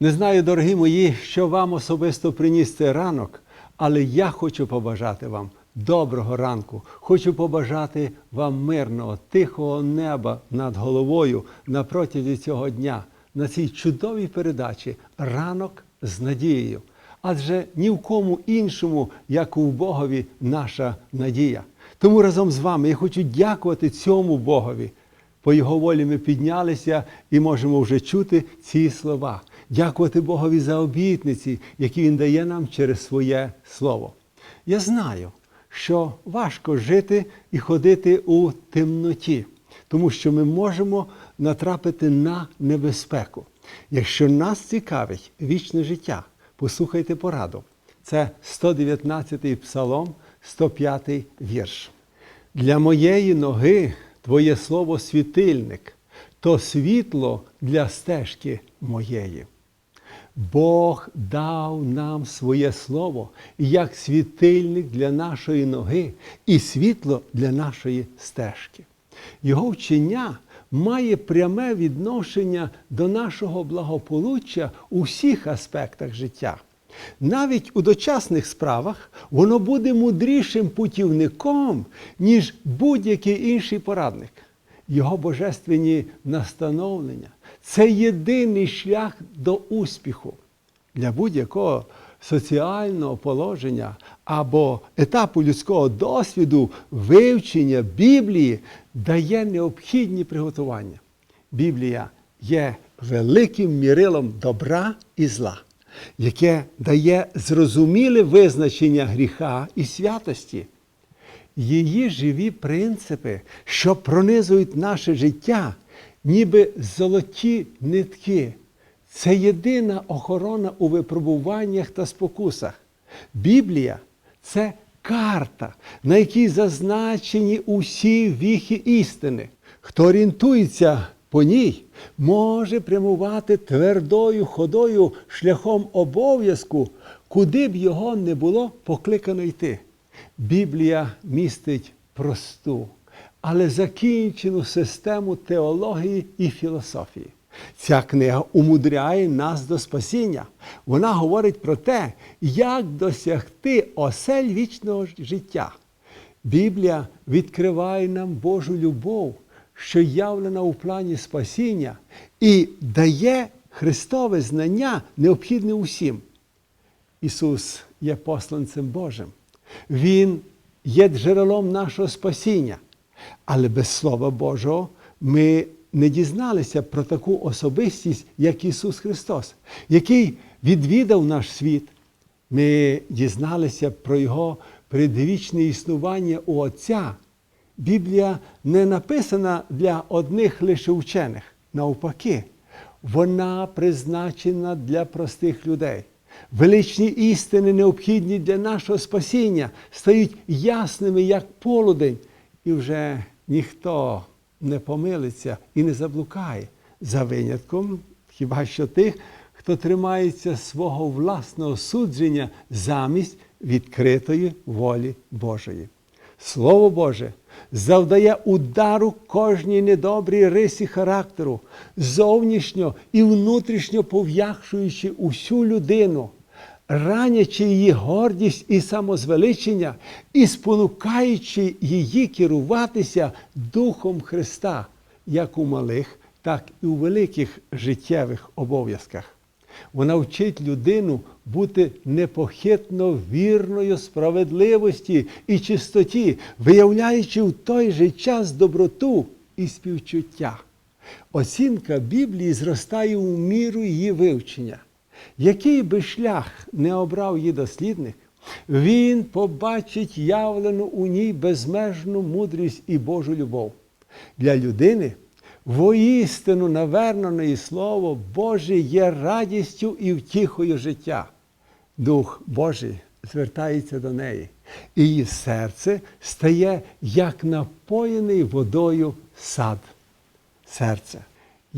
Не знаю, дорогі мої, що вам особисто приніс цей ранок, але я хочу побажати вам доброго ранку. Хочу побажати вам мирного, тихого неба над головою на протязі цього дня, на цій чудовій передачі Ранок з надією. Адже ні в кому іншому, як у Богові, наша надія. Тому разом з вами я хочу дякувати цьому Богові. По Його волі ми піднялися і можемо вже чути ці слова. Дякувати Богові за обітниці, які Він дає нам через своє слово. Я знаю, що важко жити і ходити у темноті, тому що ми можемо натрапити на небезпеку. Якщо нас цікавить вічне життя, послухайте пораду. Це 119-й псалом, 105-й вірш. Для моєї ноги Твоє слово світильник, то світло для стежки моєї. Бог дав нам своє слово як світильник для нашої ноги і світло для нашої стежки. Його вчення має пряме відношення до нашого благополуччя у всіх аспектах життя. Навіть у дочасних справах воно буде мудрішим путівником, ніж будь-який інший порадник. Його божественні настановлення це єдиний шлях до успіху для будь-якого соціального положення або етапу людського досвіду вивчення Біблії дає необхідні приготування. Біблія є великим мірилом добра і зла яке дає зрозуміле визначення гріха і святості. Її живі принципи, що пронизують наше життя, ніби золоті нитки. Це єдина охорона у випробуваннях та спокусах. Біблія це карта, на якій зазначені усі віхи істини. Хто орієнтується по ній може прямувати твердою ходою шляхом обов'язку, куди б його не було покликано йти. Біблія містить просту, але закінчену систему теології і філософії. Ця книга умудряє нас до спасіння. Вона говорить про те, як досягти осель вічного життя. Біблія відкриває нам Божу любов що явлена у плані спасіння, і дає Христове знання необхідне усім. Ісус є посланцем Божим. Він є джерелом нашого спасіння. Але без Слова Божого ми не дізналися про таку особистість, як Ісус Христос, який відвідав наш світ. Ми дізналися про Його предвічне існування у Отця. Біблія не написана для одних лише вчених. Навпаки, вона призначена для простих людей. Величні істини, необхідні для нашого спасіння, стають ясними, як полудень, і вже ніхто не помилиться і не заблукає за винятком, хіба що тих, хто тримається свого власного судження замість відкритої волі Божої. Слово Боже завдає удару кожній недобрій рисі характеру, зовнішньо і внутрішньо пов'якшуючи усю людину, ранячи її гордість і самозвеличення, і спонукаючи її керуватися Духом Христа, як у малих, так і у великих життєвих обов'язках. Вона вчить людину бути непохитно вірною справедливості і чистоті, виявляючи в той же час доброту і співчуття. Оцінка Біблії зростає у міру її вивчення. Який би шлях не обрав її дослідник, він побачить явлену у ній безмежну мудрість і Божу любов. Для людини воістину навернене Слово Боже є радістю і втіхою життя. Дух Божий звертається до неї, і її серце стає як напоєний водою сад. Серце,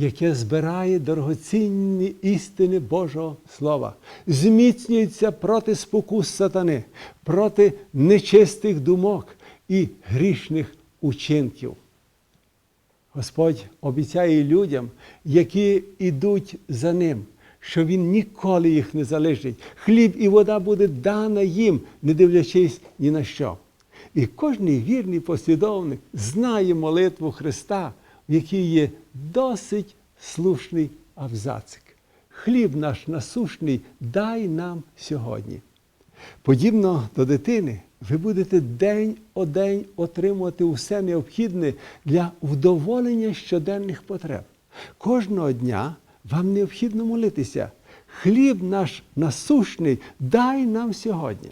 яке збирає дорогоцінні істини Божого Слова, зміцнюється проти спокус сатани, проти нечистих думок і грішних учинків. Господь обіцяє людям, які йдуть за ним, що Він ніколи їх не залишить. Хліб і вода буде дана їм, не дивлячись ні на що. І кожний вірний послідовник знає молитву Христа, в якій є досить слушний абзацик. Хліб наш насушний дай нам сьогодні. Подібно до дитини, ви будете день о день отримувати усе необхідне для вдоволення щоденних потреб. Кожного дня вам необхідно молитися. Хліб наш насушний дай нам сьогодні.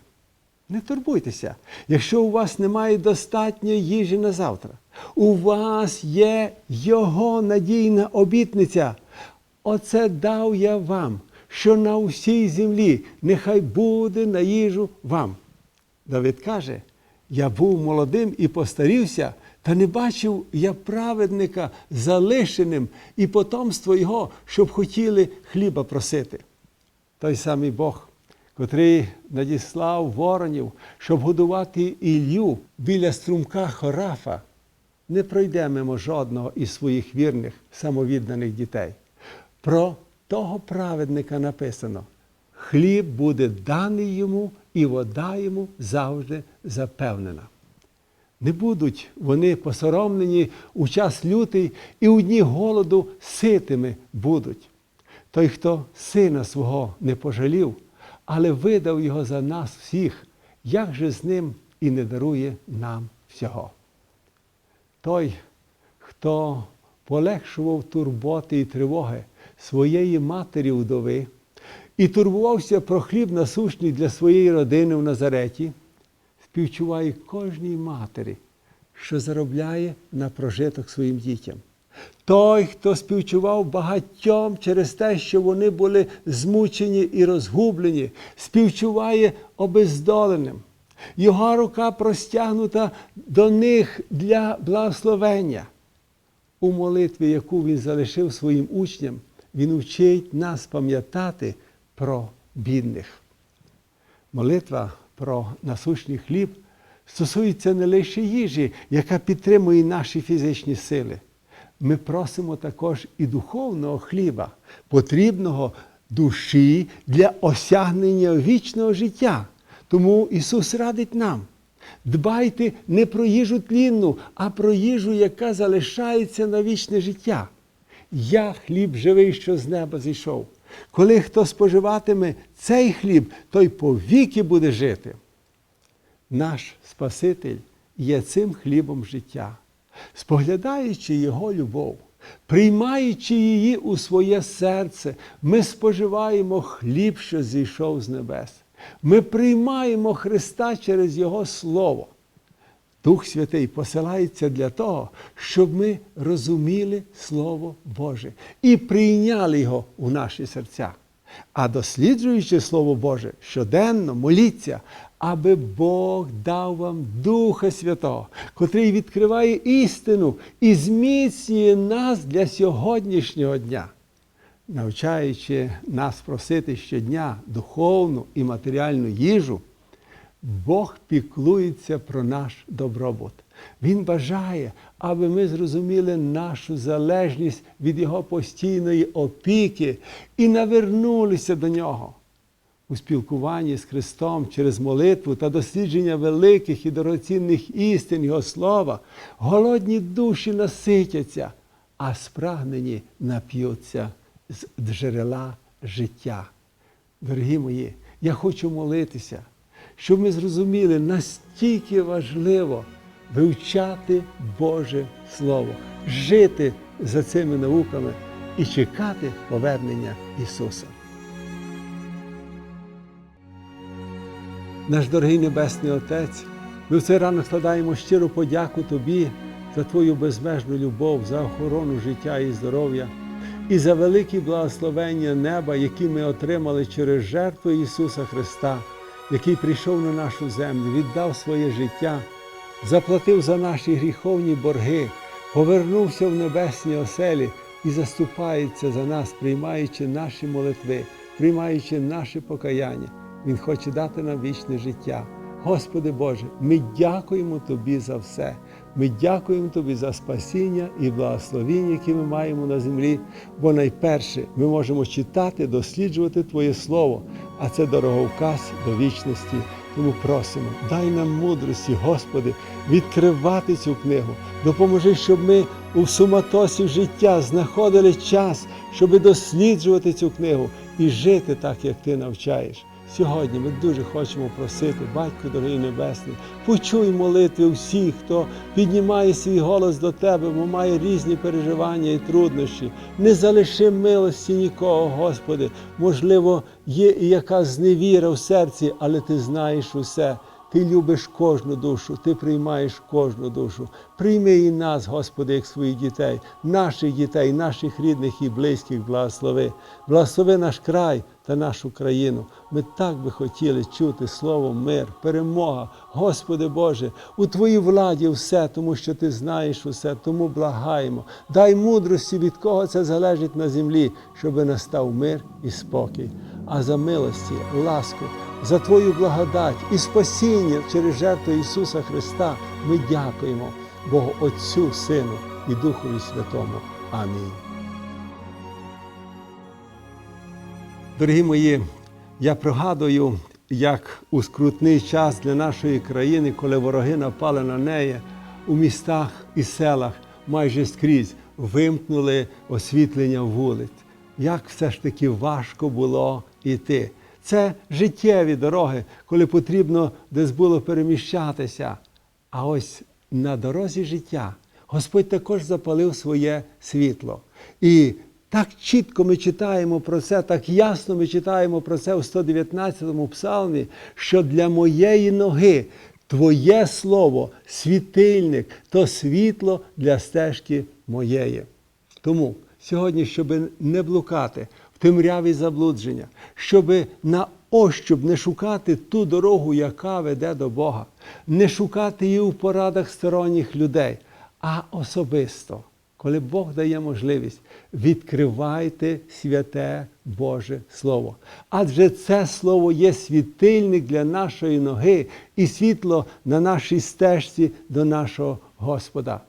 Не турбуйтеся, якщо у вас немає достатньо їжі на завтра. У вас є Його надійна обітниця. Оце дав я вам, що на усій землі нехай буде на їжу вам. Давид каже: Я був молодим і постарівся, та не бачив я праведника залишеним і потомство його, щоб хотіли хліба просити. Той самий Бог, котрий надіслав воронів, щоб годувати Ілью біля струмка Хорафа, не пройде мимо жодного із своїх вірних самовідданих дітей. Про того праведника написано: хліб буде даний йому, і вода йому завжди запевнена. Не будуть вони посоромлені у час лютий і у дні голоду ситими будуть. Той, хто сина свого не пожалів, але видав його за нас всіх, як же з ним і не дарує нам всього. Той, хто полегшував турботи і тривоги своєї матері вдови і турбувався про хліб насущний для своєї родини в Назареті, співчуває кожній матері, що заробляє на прожиток своїм дітям. Той, хто співчував багатьом через те, що вони були змучені і розгублені, співчуває обездоленим. Його рука простягнута до них для благословення. У молитві, яку він залишив своїм учням, він вчить нас пам'ятати про бідних. Молитва про насущний хліб стосується не лише їжі, яка підтримує наші фізичні сили. Ми просимо також і духовного хліба, потрібного душі для осягнення вічного життя. Тому Ісус радить нам. Дбайте не про їжу тлінну, а про їжу, яка залишається на вічне життя. Я хліб живий, що з неба зійшов. Коли хто споживатиме цей хліб, той повіки буде жити. Наш Спаситель є цим хлібом життя, споглядаючи Його любов, приймаючи її у своє серце, ми споживаємо хліб, що зійшов з небес. Ми приймаємо Христа через Його Слово. Дух Святий посилається для того, щоб ми розуміли Слово Боже і прийняли його у наші серця. А досліджуючи Слово Боже, щоденно моліться, аби Бог дав вам Духа Святого, котрий відкриває істину і зміцнює нас для сьогоднішнього дня, навчаючи нас просити щодня духовну і матеріальну їжу. Бог піклується про наш добробут. Він бажає, аби ми зрозуміли нашу залежність від Його постійної опіки і навернулися до Нього. У спілкуванні з Христом через молитву та дослідження великих і дорогоцінних істин Його Слова, голодні душі наситяться, а спрагнені нап'ються з джерела життя. Дорогі мої, я хочу молитися щоб ми зрозуміли, настільки важливо вивчати Боже Слово, жити за цими науками і чекати повернення Ісуса. Наш дорогий Небесний Отець, ми в цей ранок складаємо щиру подяку Тобі за Твою безмежну любов, за охорону життя і здоров'я і за великі благословення неба, які ми отримали через жертву Ісуса Христа який прийшов на нашу землю, віддав своє життя, заплатив за наші гріховні борги, повернувся в небесні оселі і заступається за нас, приймаючи наші молитви, приймаючи наше покаяння. Він хоче дати нам вічне життя. Господи Боже, ми дякуємо Тобі за все. Ми дякуємо Тобі за спасіння і благословіння, які ми маємо на землі. Бо найперше ми можемо читати, досліджувати Твоє Слово, а це дороговказ до вічності. Тому просимо, дай нам мудрості, Господи, відкривати цю книгу. Допоможи, щоб ми у суматосі життя знаходили час, щоб досліджувати цю книгу і жити так, як Ти навчаєш. Сьогодні ми дуже хочемо просити, Батько дорогий Небесний, почуй молитви всіх, хто піднімає свій голос до Тебе, бо має різні переживання і труднощі. Не залиши милості нікого, Господи. Можливо, є і якась зневіра в серці, але Ти знаєш усе. Ти любиш кожну душу, ти приймаєш кожну душу. Прийми і нас, Господи, як своїх дітей, наших дітей, наших рідних і близьких, благослови. Благослови наш край та нашу країну. Ми так би хотіли чути слово мир, перемога. Господи Боже, у Твоїй владі все, тому що Ти знаєш усе, тому благаємо. Дай мудрості, від кого це залежить на землі, щоб настав мир і спокій. А за милості, ласку, за Твою благодать і спасіння через жертву Ісуса Христа ми дякуємо Богу Отцю, Сину і Духові Святому. Амінь. Дорогі мої, я пригадую, як у скрутний час для нашої країни, коли вороги напали на неї у містах і селах майже скрізь вимкнули освітлення вулиць. Як все ж таки важко було йти. Це життєві дороги, коли потрібно десь було переміщатися. А ось на дорозі життя Господь також запалив своє світло. І так чітко ми читаємо про це, так ясно ми читаємо про це у 119-му псалмі, що для моєї ноги Твоє слово, світильник, то світло для стежки моєї. Тому сьогодні, щоб не блукати темряві заблудження, щоб на ощуп не шукати ту дорогу, яка веде до Бога, не шукати її у порадах сторонніх людей, а особисто, коли Бог дає можливість, відкривайте святе Боже Слово. Адже це Слово є світильник для нашої ноги і світло на нашій стежці до нашого Господа.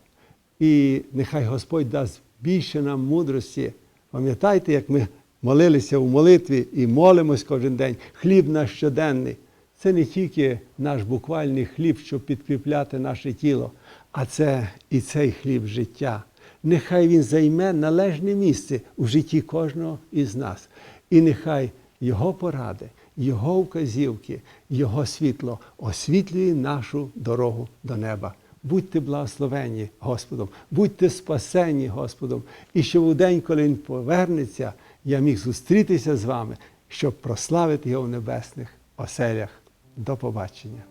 І нехай Господь дасть більше нам мудрості. Пам'ятайте, як ми молилися у молитві і молимось кожен день. Хліб наш щоденний. Це не тільки наш буквальний хліб, щоб підкріпляти наше тіло, а це і цей хліб життя. Нехай він займе належне місце у житті кожного із нас. І нехай Його поради, Його вказівки, Його світло освітлює нашу дорогу до неба. Будьте благословені Господом, будьте спасені Господом. І щоб у день, коли Він повернеться, я міг зустрітися з вами, щоб прославити його в небесних оселях. До побачення.